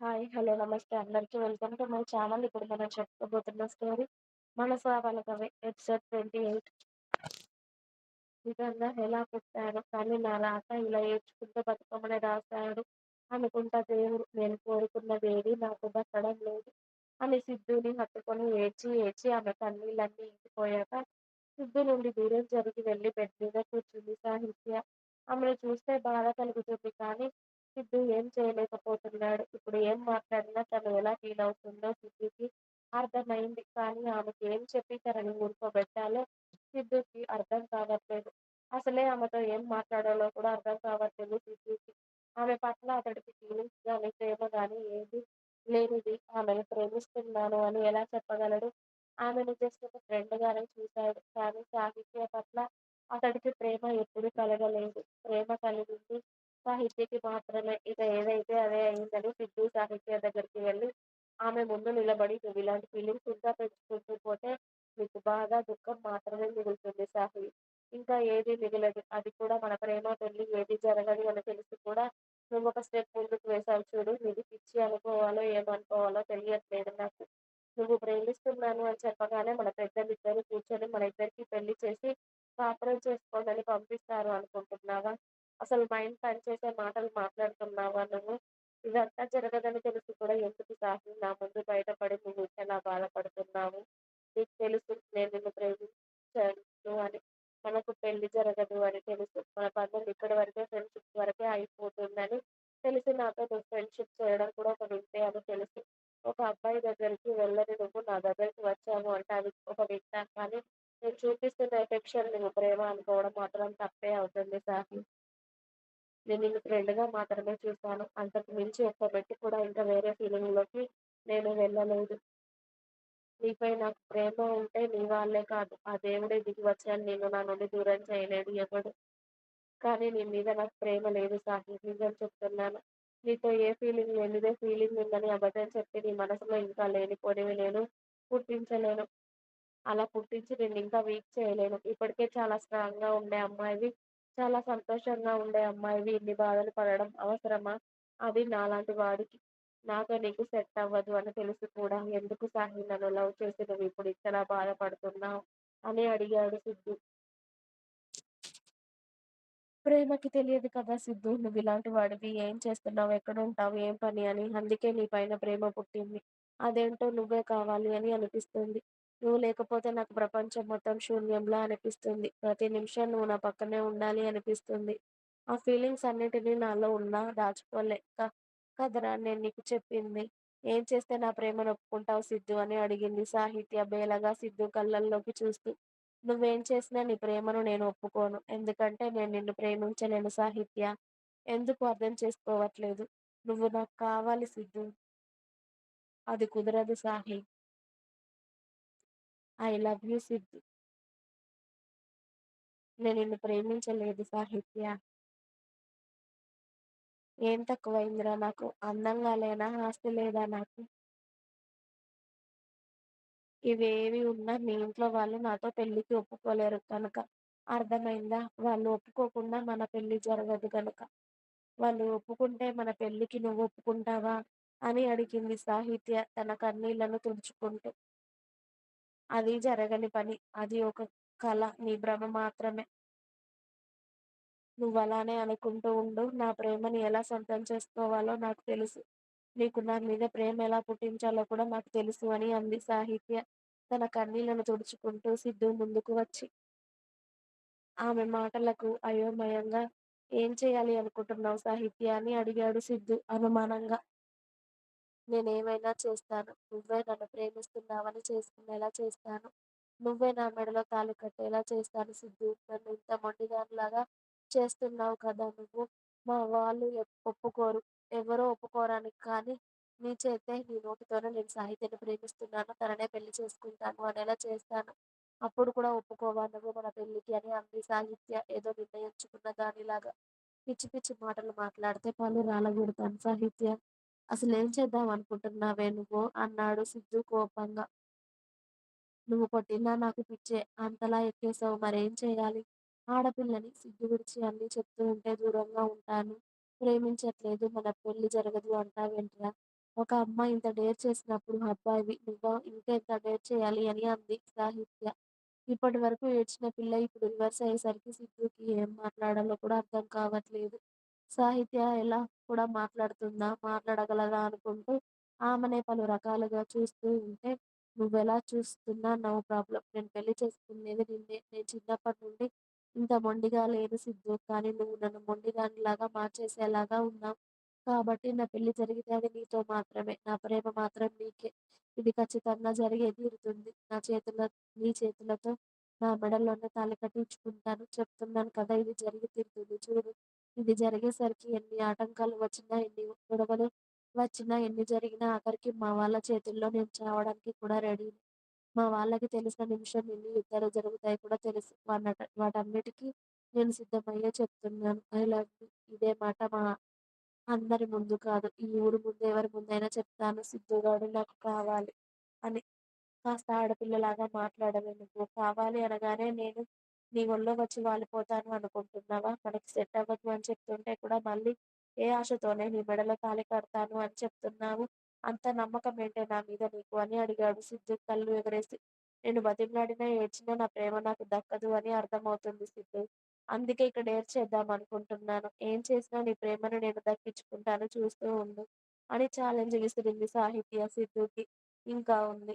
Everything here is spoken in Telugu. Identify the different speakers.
Speaker 1: హాయ్. హలో. నమస్తే అందరికీ వెల్కమ్ టు మై ఛానల్. ఇప్పుడు మనం చెప్పుకోబోతున్న స్టోరీ 'మనసా పలకవే' ఎపిసోడ్ 28. నిజంగా ఎలా పుట్టానో, కానీ నా రాత ఇలా ఏడ్చుకుంటూ బతుకమ్మని రాశాడు అనుకుంటా దేవుడు. నేను కోరుకున్నదేదీ నాకు దక్కడం లేదు అని సిద్ధుని హత్తుకొని ఏడ్చి ఏడ్చి ఆమె కన్నీళ్ళన్నీ ఇంకిపోయాక సిద్ధు నుండి దూరం జరిగి వెళ్ళి బెడ్ మీద కూర్చుంది సాహిత్య. ఆమెను చూస్తే బాధ కలుగుతుంది కానీ సిద్ధు ఏం చేయలేకపోతున్నాడు. ఇప్పుడు ఏం మాట్లాడినా తను ఎలా ఫీలవుతుందో సిద్ధుకి అర్థమయింది. కానీ ఆమెకి ఏం చెప్పి తనని ఊరుకోబెట్టాలో సిద్ధుకి అర్థం కావట్లేదు. అసలే ఆమెతో ఏం మాట్లాడాలో కూడా అర్థం కావట్లేదు సిద్ధుకి. ఆమె పట్ల అతడికి ఫీలింగ్స్ గానీ, ప్రేమ గానీ ఏదీ లేనిది ఆమెను ప్రేమిస్తున్నాను అని ఎలా చెప్పగలడు? ఆమెను జస్ట్ ఒక ఫ్రెండ్ గానే చూశాడు. కానీ సాహిత్య పట్ల అతడికి ప్రేమ ఎప్పుడూ కలగలేదు. ప్రేమ కలిగింది సాహిత్యకి మాత్రమే. ఇక ఏదైతే అదే అయిందని సిద్ధు సాహిత్య దగ్గరికి వెళ్ళి ఆమె ముందు నిలబడి నువ్విలాంటి ఫీలింగ్స్ ఇంకా పెంచుకుంటూ పోతే నీకు బాగా దుఃఖం మాత్రమే మిగులుతుంది సాహి. ఇంకా ఏది మిగలదు. అది కూడా మన ప్రేమ, పెళ్ళి ఏది జరగదు అని తెలిసి కూడా నువ్వొక స్టెప్ ముందుకు వేశావు చూడు. నీది పిచ్చి అనుకోవాలో ఏమనుకోవాలో తెలియట్లేదు నాకు. నువ్వు ప్రేమిస్తున్నాను అని చెప్పగానే మన పెద్దలిద్దరూ కూర్చొని మన ఇద్దరికి పెళ్ళి చేసి కాపురం చేసుకోండని పంపిస్తారు అనుకుంటున్నావా? అసలు మైండ్ పనిచేసే మాటలు మాట్లాడుతున్నావా నువ్వు? ఇదంతా జరగదని తెలిసి కూడా ఎందుకు సాహి నా ముందు బయటపడి నువ్వు ఎలా బాధపడుతున్నావు? నీకు తెలుసు నేను నిన్ను ప్రేమించాను అని. మనకు పెళ్ళి జరగదు అని తెలుసు. మన బంధువులు ఇక్కడి వరకే ఫ్రెండ్షిప్ వరకే అయిపోతుందని తెలిసి నాతో నువ్వు ఫ్రెండ్షిప్ చేయడం కూడా ఒక వింతే అని తెలుసు. ఒక అబ్బాయి దగ్గరికి వెళ్ళని నువ్వు నా దగ్గరికి వచ్చావు అంటే అది ఒక వింత. కానీ నేను చూపిస్తున్న ఎఫెక్షన్ నువ్వు ప్రేమ అనుకోవడం మాత్రం తప్పే అవుతుంది సాహి. నేను నిన్ను ఫ్రెండ్గా మాత్రమే చూశాను. అంతకు మించి ఒక్కబెట్టి కూడా ఇంకా వేరే ఫీలింగ్లోకి నేను వెళ్ళలేదు. నీపై నాకు ప్రేమ ఉంటే నీ వాళ్ళే కాదు ఆ దేవుడే దిగి వచ్చాను నేను నా నుండి దూరం చేయలేడు ఎవడు కానీ నీ మీద నాకు ప్రేమ లేదు సాహి. నిజం చెప్తున్నాను. నీతో ఏ ఫీలింగ్ లేనిదే ఫీలింగ్ ఉందని అబద్ధం చెప్పి నీ మనసులో ఇంకా లేనిపోనివి నేను పుట్టించలేను. అలా పుట్టించి నేను ఇంకా వీక్ చేయలేను. ఇప్పటికే చాలా స్ట్రాంగ్గా ఉండే అమ్మాయివి, చాలా సంతోషంగా ఉండే అమ్మాయివి ఇన్ని బాధలు పడడం అవసరమా? అవి నాలాంటి వాడికి. నాతో నీకు సెట్ అవ్వదు అని తెలిసి కూడా ఎందుకు సాహి నన్ను లవ్ చేసి నువ్వు ఇప్పుడు ఇంతలా బాధపడుతున్నావ్? అని అడిగాడు సిద్ధు. ప్రేమకి తెలియదు కదా సిద్ధూ. నువ్విలాంటి వాడివి. ఏం చేస్తున్నావ్? ఎక్కడుంటావ్? ఏం పని అని. అందుకే నీ పైన ప్రేమ పుట్టింది. అదేంటో నువ్వే కావాలి అని అనిపిస్తుంది. నువ్వు లేకపోతే నాకు ప్రపంచం మొత్తం శూన్యంలా అనిపిస్తుంది. ప్రతి నిమిషం నువ్వు నా పక్కనే ఉండాలి అనిపిస్తుంది. ఆ ఫీలింగ్స్ అన్నిటినీ నాలో ఉన్నా దాచుకోలేక కదరా నేను నీకు చెప్పింది. ఏం చేస్తే నా ప్రేమను ఒప్పుకుంటావు సిద్ధు అని అడిగింది సాహిత్య బేలగా సిద్ధు కళ్ళల్లోకి చూస్తూ. నువ్వేం చేసినా నీ ప్రేమను నేను ఒప్పుకోను. ఎందుకంటే నేను నిన్ను ప్రేమించలేను సాహిత్య. ఎందుకు అర్థం చేసుకోవట్లేదు? నువ్వు నాకు కావాలి సిద్ధు అది కుదరదు సాహి. ఐ లవ్ యూ సిద్ధి నేను నిన్ను ప్రేమించలేదు సాహిత్య. ఏం తక్కువైందిరా నాకు? అందంగా లేనా? ఆస్తి లేదా నాకు? ఇవేవి ఉన్నా మీ ఇంట్లో వాళ్ళు నాతో పెళ్ళికి ఒప్పుకోలేరు కనుక. అర్థమైందా? వాళ్ళు ఒప్పుకోకుండా మన పెళ్ళి జరగదు కనుక వాళ్ళు ఒప్పుకుంటే మన పెళ్ళికి నువ్వు ఒప్పుకుంటావా? అని అడిగింది సాహిత్య తన కన్నీళ్ళను తుడుచుకుంటూ. అది జరగని పని. అది ఒక కల నీ భ్రమ మాత్రమే. నువ్వలానే అనుకుంటూ ఉండు. నా ప్రేమని ఎలా సొంతం చేసుకోవాలో నాకు తెలుసు. నీకు నా మీద ప్రేమ ఎలా పుట్టించాలో కూడా నాకు తెలుసు అని అంది సాహిత్య తన కన్నీళ్ళను తుడుచుకుంటూ సిద్ధు ముందుకు వచ్చి. ఆమె మాటలకు అయోమయంగా ఏం చేయాలి అనుకుంటున్నావు సాహిత్య అని అడిగాడు సిద్ధు అనుమానంగా. నేనేమైనా చేస్తాను. నువ్వే నన్ను ప్రేమిస్తున్నావని చేసుకునేలా చేస్తాను. నువ్వే నా మెడలో తాళి కట్టేలా చేస్తాను సిద్ధు నన్ను ఇంత మొండిదానిలాగా చేస్తున్నావు కదా నువ్వు. మా వాళ్ళు ఒప్పుకోరు. ఎవరో ఒప్పుకోరని కానీ నీ చేతే, నీ నోటితోనే నేను సాహిత్యను ప్రేమిస్తున్నాను. తననే పెళ్ళి చేసుకుంటాను అనేలా చేస్తాను. అప్పుడు కూడా ఒప్పుకోవా నువ్వు మన పెళ్ళికి అని అంది సాహిత్య ఏదో నిర్ణయించుకున్న దానిలాగా. పిచ్చి పిచ్చి మాటలు మాట్లాడితే పళ్ళు రాలగొడతాను సాహిత్య. అసలేం చేద్దామనుకుంటున్నావే నువ్వు? అన్నాడు సిద్ధు కోపంగా. నువ్వు కొట్టినా నాకు పిచ్చే. అంతలా ఎక్కేశావు మరేం చేయాలి ఆడపిల్లని. సిగ్గు విడిచి అన్నీ చెప్తూ ఉంటే దూరంగా ఉంటాను. ప్రేమించట్లేదు. మన పెళ్ళి జరగదు అంటావేంట్రా? ఒక అమ్మాయి ఇంత డేర్ చేసినప్పుడు అబ్బాయివి నువ్వు ఇంకెంత డేర్ చేయాలి అని అంది సాహిత్య. ఇప్పటి వరకు ఏడ్చిన పిల్ల ఇప్పుడు రివర్స్ అయ్యేసరికి సిద్ధుకి ఏం మాట్లాడాలో కూడా అర్థం కావట్లేదు. సాహిత్య ఎలా కూడా మాట్లాడుతుందా? మాట్లాడగలదా? అనుకుంటూ ఆమెనే పలు రకాలుగా చూస్తూ ఉంటే నువ్వెలా చూస్తున్నా నో ప్రాబ్లమ్. నేను పెళ్ళి చేసుకునేది నిన్నే. నేను చిన్నప్పటి నుండి ఇంత మొండిగా లేను సిద్ధూ. కానీ నువ్వు నన్ను మొండిదానిలాగా మార్చేసేలాగా ఉన్నావు. కాబట్టి నా పెళ్ళి జరిగితే అది నీతో మాత్రమే. నా ప్రేమ మాత్రం నీకే. ఇది ఖచ్చితంగా జరిగే తీరుతుంది. నా చేతుల నీ చేతులతో నా మెడలోనే తాళి కట్టించుకుంటాను. చెప్తున్నాను కదా ఇది జరిగి తీరుతుంది. చూడు ఇది జరిగేసరికి ఎన్ని ఆటంకాలు వచ్చినా, ఎన్ని గొడవలు వచ్చినా, ఎన్ని జరిగినా ఆఖరికి మా వాళ్ళ చేతుల్లో నేను చావడానికి కూడా రెడీ మా వాళ్ళకి తెలిసిన నిమిషం ఎన్ని యుద్ధాలు జరుగుతాయో కూడా తెలుసు. వానట వాటన్నిటికీ నేను సిద్ధమయ్యే చెప్తున్నాను. I love you. ఇదే మాట మా అందరి ముందు కాదు. ఈ ఊరు ముందు ఎవరి ముందైనా చెప్తాను. సిద్ధూగాడు నాకు కావాలి అని. కాస్త ఆడపిల్లలాగా మాట్లాడవే నువ్వు. కావాలి అనగానే నేను నీ ఒళ్ళో వచ్చి వాలిపోతాను అనుకుంటున్నావా? మనకి సెట్ అవ్వదు అని చెప్తుంటే కూడా మళ్ళీ ఏ ఆశతోనే నీ మెడలో తాళి కడతాను అని చెప్తున్నావు? అంత నమ్మకం ఏంటే నా మీద నీకు అని అడిగాడు సిద్ధు కళ్ళు ఎగరేసి. నేను బతిమలాడినా ఏడ్చినా నా ప్రేమ నాకు దక్కదు అని అర్థమవుతుంది సిద్ధు అందుకే ఇక్కడ డేర్ చేద్దామనుకుంటున్నాను. ఏం చేసినా నీ ప్రేమను నేను దక్కించుకుంటాను చూస్తూ ఉండు అని ఛాలెంజ్ విసిరింది సాహిత్య సిద్ధుకి ఇంకా ఉంది.